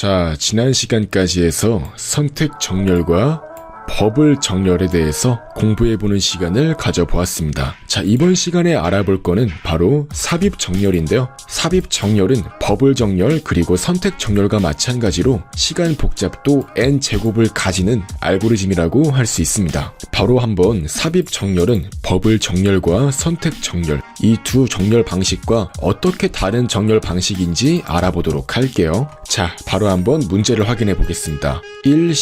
자, 지난 시간까지 해서 선택 정렬과 버블 정렬에 대해서 공부해보는 시간을 가져보았습니다. 자, 이번 시간에 알아볼 거는 바로 삽입 정렬인데요. 삽입 정렬은 버블 정렬 그리고 선택 정렬과 마찬가지로 시간 복잡도 n 제곱을 가지는 알고리즘이라고 할 수 있습니다. 바로 한번 삽입 정렬은 버블 정렬과 선택 정렬 이 두 정렬 방식과 어떻게 다른 정렬 방식인지 알아보도록 할게요. 자, 바로 한번 문제를 확인해 보겠습니다. 1,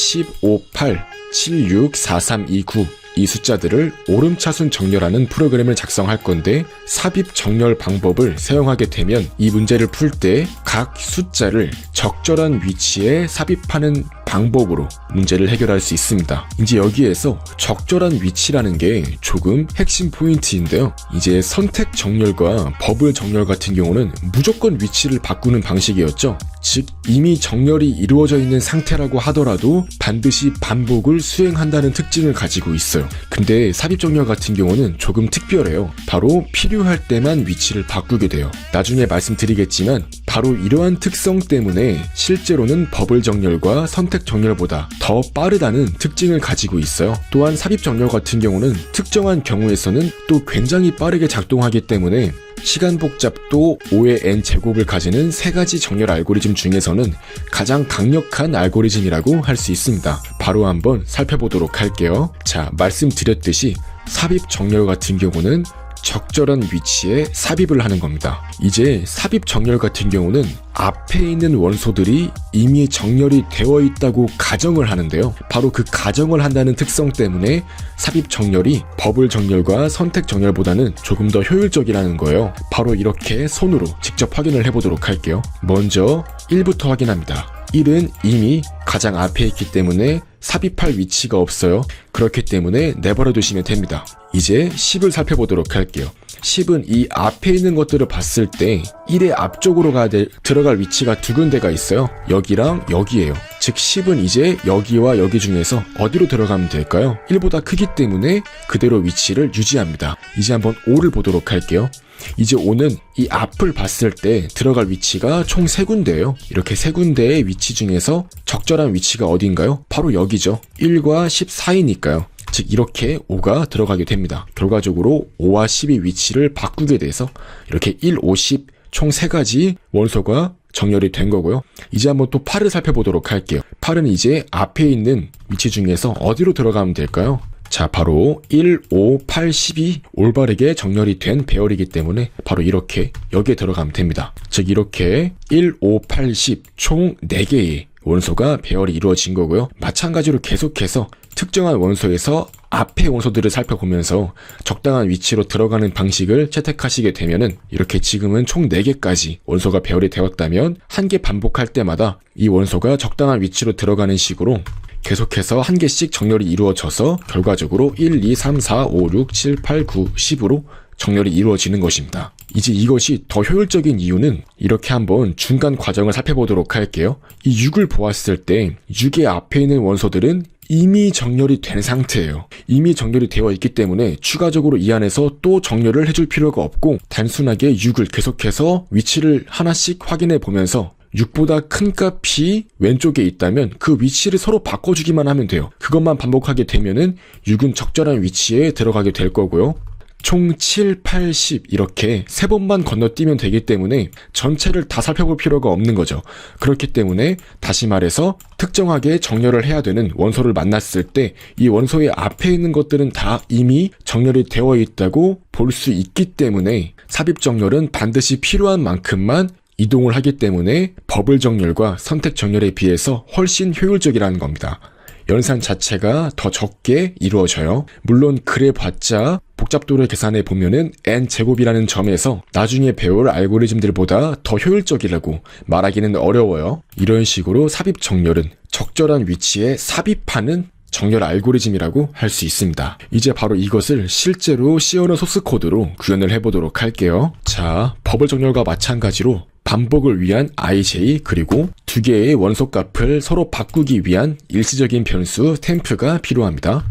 10, 5, 8 764329 이 숫자들을 오름차순 정렬하는 프로그램을 작성할 건데 삽입 정렬 방법을 사용하게 되면 이 문제를 풀 때 각 숫자를 적절한 위치에 삽입하는 방법으로 문제를 해결할 수 있습니다. 이제 여기에서 적절한 위치라는 게 조금 핵심 포인트인데요. 이제 선택 정렬과 버블 정렬 같은 경우는 무조건 위치를 바꾸는 방식이었죠. 즉 이미 정렬이 이루어져 있는 상태라고 하더라도 반드시 반복을 수행한다는 특징을 가지고 있어요. 근데 삽입 정렬 같은 경우는 조금 특별해요. 바로 필요할 때만 위치를 바꾸게 돼요. 나중에 말씀드리겠지만 바로 이러한 특성 때문에 실제로는 버블 정렬과 선택 정렬보다 더 빠르다는 특징을 가지고 있어요. 또한 삽입 정렬 같은 경우는 특정한 경우에서는 또 굉장히 빠르게 작동하기 때문에 시간 복잡도 5의 n 제곱을 가지는 세 가지 정렬 알고리즘 중에서는 가장 강력한 알고리즘이라고 할 수 있습니다. 바로 한번 살펴보도록 할게요. 자, 말씀드렸듯이 삽입 정렬 같은 경우는 적절한 위치에 삽입을 하는 겁니다. 이제 삽입 정렬 같은 경우는 앞에 있는 원소들이 이미 정렬이 되어 있다고 가정을 하는데요. 바로 그 가정을 한다는 특성 때문에 삽입 정렬이 버블 정렬과 선택 정렬보다는 조금 더 효율적이라는 거예요. 바로 이렇게 손으로 직접 확인을 해보도록 할게요. 먼저 1부터 확인합니다. 1은 이미 가장 앞에 있기 때문에 삽입할 위치가 없어요. 그렇기 때문에 내버려 두시면 됩니다. 이제 10을 살펴보도록 할게요. 10은 이 앞에 있는 것들을 봤을 때 1의 앞쪽으로 가야 될, 들어갈 위치가 두 군데가 있어요. 여기랑 여기예요. 즉 10은 이제 여기와 여기 중에서 어디로 들어가면 될까요? 1보다 크기 때문에 그대로 위치를 유지합니다. 이제 한번 5를 보도록 할게요. 이제 5는 이 앞을 봤을 때 들어갈 위치가 총 세 군데예요. 이렇게 세 군데의 위치 중에서 적절한 위치가 어딘가요? 바로 여기죠. 1과 10 사이니까요. 즉 이렇게 5가 들어가게 됩니다. 결과적으로 5와 10의 위치를 바꾸게 돼서 이렇게 1, 5, 10총세 가지 원소가 정렬이 된 거고요. 이제 한번 또 8을 살펴보도록 할게요. 8은 이제 앞에 있는 위치 중에서 어디로 들어가면 될까요? 자, 바로 1, 5, 8, 10이 올바르게 정렬이 된 배열이기 때문에 바로 이렇게 여기에 들어가면 됩니다. 즉, 이렇게 1, 5, 8, 10 총 4개의 원소가 배열이 이루어진 거고요. 마찬가지로 계속해서 특정한 원소에서 앞의 원소들을 살펴보면서 적당한 위치로 들어가는 방식을 채택하시게 되면은 이렇게 지금은 총 4개까지 원소가 배열이 되었다면 한 개 반복할 때마다 이 원소가 적당한 위치로 들어가는 식으로 계속해서 한 개씩 정렬이 이루어져서 결과적으로 1, 2, 3, 4, 5, 6, 7, 8, 9, 10으로 정렬이 이루어지는 것입니다. 이제 이것이 더 효율적인 이유는 이렇게 한번 중간 과정을 살펴보도록 할게요. 이 6을 보았을 때 6의 앞에 있는 원소들은 이미 정렬이 된 상태예요. 이미 정렬이 되어 있기 때문에 추가적으로 이 안에서 또 정렬을 해줄 필요가 없고 단순하게 6을 계속해서 위치를 하나씩 확인해 보면서 6보다 큰 값이 왼쪽에 있다면 그 위치를 서로 바꿔주기만 하면 돼요. 그것만 반복하게 되면은 6은 적절한 위치에 들어가게 될 거고요. 총 7, 8, 10 이렇게 세 번만 건너뛰면 되기 때문에 전체를 다 살펴볼 필요가 없는 거죠. 그렇기 때문에 다시 말해서 특정하게 정렬을 해야 되는 원소를 만났을 때 이 원소의 앞에 있는 것들은 다 이미 정렬이 되어 있다고 볼 수 있기 때문에 삽입 정렬은 반드시 필요한 만큼만 이동을 하기 때문에 버블 정렬과 선택 정렬에 비해서 훨씬 효율적이라는 겁니다. 연산 자체가 더 적게 이루어져요. 물론 그래 봤자 복잡도를 계산해 보면은 n 제곱이라는 점에서 나중에 배울 알고리즘들보다 더 효율적이라고 말하기는 어려워요. 이런 식으로 삽입 정렬은 적절한 위치에 삽입하는 정렬 알고리즘이라고 할 수 있습니다. 이제 바로 이것을 실제로 시어너 소스 코드로 구현을 해보도록 할게요. 자, 버블 정렬과 마찬가지로 반복을 위한 ij 그리고 두 개의 원소 값을 서로 바꾸기 위한 일시적인 변수 템프가 필요합니다.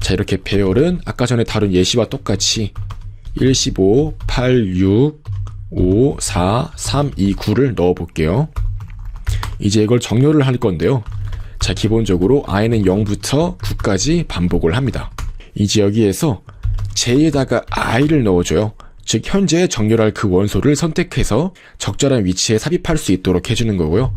자 이렇게 배열은 아까 전에 다룬 예시와 똑같이 1, 15, 8, 6, 5, 4, 3, 2, 9를 넣어 볼게요. 이제 이걸 정렬을 할 건데요. 자, 기본적으로 i는 0부터 9까지 반복을 합니다. 이제 여기에서 j에다가 i를 넣어줘요. 즉 현재 정렬할 그 원소를 선택해서 적절한 위치에 삽입할 수 있도록 해주는 거고요.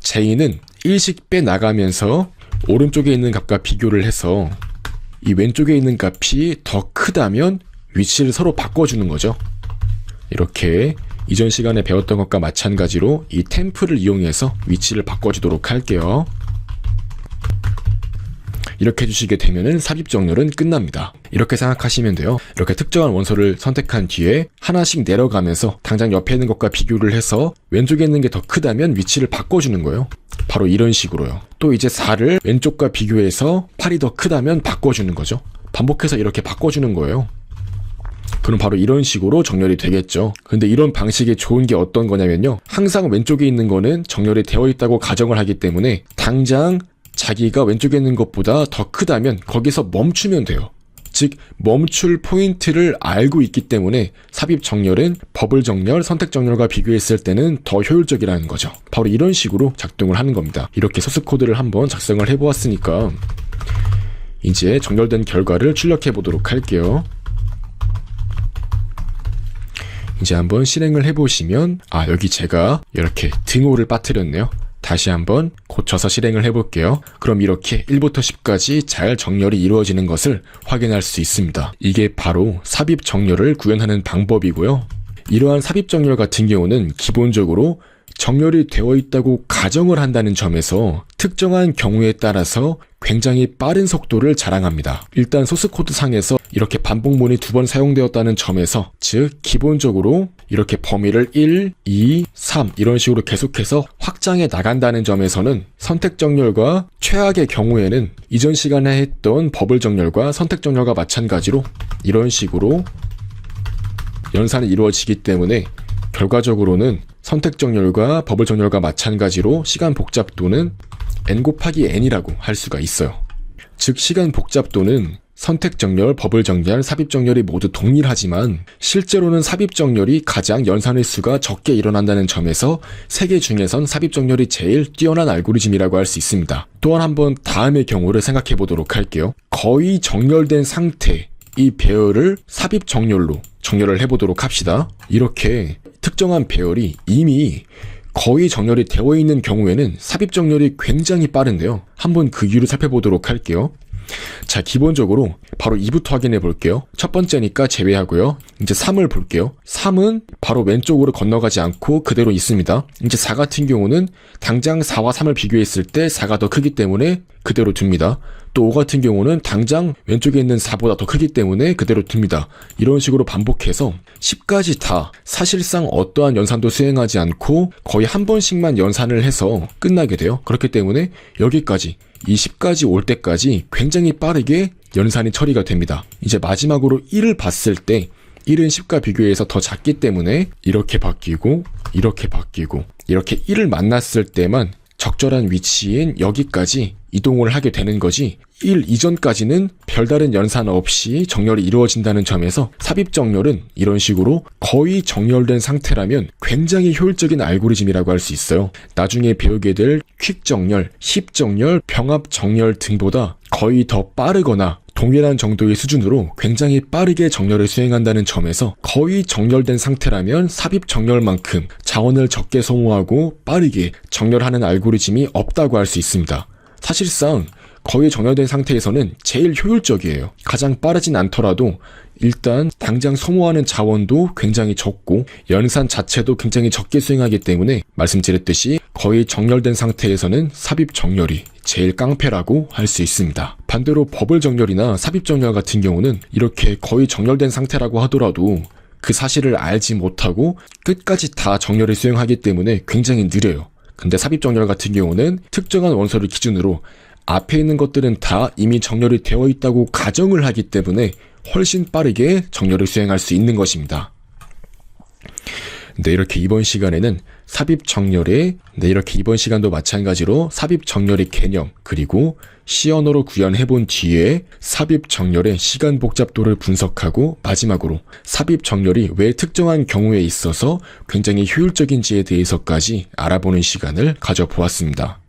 j는 1씩 빼나가면서 오른쪽에 있는 값과 비교를 해서 이 왼쪽에 있는 값이 더 크다면 위치를 서로 바꿔주는 거죠. 이렇게 이전 시간에 배웠던 것과 마찬가지로 이 템플을 이용해서 위치를 바꿔주도록 할게요. 이렇게 해주시게 되면은 삽입 정렬은 끝납니다. 이렇게 생각하시면 돼요. 이렇게 특정한 원소를 선택한 뒤에 하나씩 내려가면서 당장 옆에 있는 것과 비교를 해서 왼쪽에 있는 게 더 크다면 위치를 바꿔주는 거예요. 바로 이런 식으로요. 또 이제 4를 왼쪽과 비교해서 8이 더 크다면 바꿔주는 거죠. 반복해서 이렇게 바꿔주는 거예요. 그럼 바로 이런 식으로 정렬이 되겠죠. 근데 이런 방식이 좋은 게 어떤 거냐면요. 항상 왼쪽에 있는 거는 정렬이 되어 있다고 가정을 하기 때문에 당장 자기가 왼쪽에 있는 것보다 더 크다면 거기서 멈추면 돼요. 즉 멈출 포인트를 알고 있기 때문에 삽입 정렬은 버블 정렬, 선택 정렬과 비교했을 때는 더 효율적이라는 거죠. 바로 이런 식으로 작동을 하는 겁니다. 이렇게 소스 코드를 한번 작성을 해보았으니까 이제 정렬된 결과를 출력해 보도록 할게요. 이제 한번 실행을 해보시면 아 여기 제가 이렇게 등호를 빠뜨렸네요. 다시 한번 고쳐서 실행을 해볼게요. 그럼 이렇게 1부터 10까지 잘 정렬이 이루어지는 것을 확인할 수 있습니다. 이게 바로 삽입 정렬을 구현하는 방법이고요. 이러한 삽입 정렬 같은 경우는 기본적으로 정렬이 되어 있다고 가정을 한다는 점에서 특정한 경우에 따라서 굉장히 빠른 속도를 자랑합니다. 일단 소스 코드 상에서 이렇게 반복문이 두 번 사용되었다는 점에서 즉 기본적으로 이렇게 범위를 1, 2, 3 이런 식으로 계속해서 확장해 나간다는 점에서는 선택 정렬과 최악의 경우에는 이전 시간에 했던 버블 정렬과 선택 정렬과 마찬가지로 이런 식으로 연산이 이루어지기 때문에 결과적으로는 선택 정렬과 버블 정렬과 마찬가지로 시간 복잡도는 n 곱하기 n이라고 할 수가 있어요. 즉 시간 복잡도는 선택 정렬, 버블 정렬, 삽입 정렬이 모두 동일하지만 실제로는 삽입 정렬이 가장 연산의 수가 적게 일어난다는 점에서 세개 중에선 삽입 정렬이 제일 뛰어난 알고리즘이라고 할 수 있습니다. 또한 한번 다음의 경우를 생각해 보도록 할게요. 거의 정렬된 상태 이 배열을 삽입 정렬로 정렬을 해보도록 합시다. 이렇게 특정한 배열이 이미 거의 정렬이 되어 있는 경우에는 삽입 정렬이 굉장히 빠른데요. 한번 그 이유를 살펴보도록 할게요. 자, 기본적으로 바로 2부터 확인해 볼게요. 첫 번째니까 제외하고요. 이제 3을 볼게요. 3은 바로 왼쪽으로 건너가지 않고 그대로 있습니다. 이제 4 같은 경우는 당장 4와 3을 비교했을 때 4가 더 크기 때문에 그대로 둡니다. 또5 같은 경우는 당장 왼쪽에 있는 4보다 더 크기 때문에 그대로 둡니다. 이런 식으로 반복해서 10까지 다 사실상 어떠한 연산도 수행하지 않고 거의 한 번씩만 연산을 해서 끝나게 돼요. 그렇기 때문에 여기까지 20까지 올 때까지 굉장히 빠르게 연산이 처리가 됩니다. 이제 마지막으로 1을 봤을 때 1은 10과 비교해서 더 작기 때문에 이렇게 바뀌고 이렇게 바뀌고 이렇게 1을 만났을 때만 적절한 위치인 여기까지 이동을 하게 되는 거지 1 이전까지는 별다른 연산 없이 정렬이 이루어진다는 점에서 삽입 정렬은 이런 식으로 거의 정렬된 상태라면 굉장히 효율적인 알고리즘이라고 할 수 있어요. 나중에 배우게 될 퀵 정렬, 힙 정렬, 병합 정렬 등보다 거의 더 빠르거나 동일한 정도의 수준으로 굉장히 빠르게 정렬을 수행한다는 점에서 거의 정렬된 상태라면 삽입 정렬만큼 자원을 적게 소모하고 빠르게 정렬하는 알고리즘이 없다고 할 수 있습니다. 사실상 거의 정렬된 상태에서는 제일 효율적이에요. 가장 빠르진 않더라도 일단 당장 소모하는 자원도 굉장히 적고 연산 자체도 굉장히 적게 수행하기 때문에 말씀드렸듯이 거의 정렬된 상태에서는 삽입 정렬이 제일 깡패라고 할 수 있습니다. 반대로 버블 정렬이나 삽입 정렬 같은 경우는 이렇게 거의 정렬된 상태라고 하더라도 그 사실을 알지 못하고 끝까지 다 정렬을 수행하기 때문에 굉장히 느려요. 근데 삽입 정렬 같은 경우는 특정한 원소를 기준으로 앞에 있는 것들은 다 이미 정렬이 되어 있다고 가정을 하기 때문에 훨씬 빠르게 정렬을 수행할 수 있는 것입니다. 네, 이렇게 이번 시간에는 삽입 정렬의 네 이렇게 이번 시간도 마찬가지로 삽입 정렬의 개념 그리고 시 언어로 구현해 본 뒤에 삽입 정렬의 시간 복잡도를 분석하고 마지막으로 삽입 정렬이 왜 특정한 경우에 있어서 굉장히 효율적인지에 대해서까지 알아보는 시간을 가져보았습니다.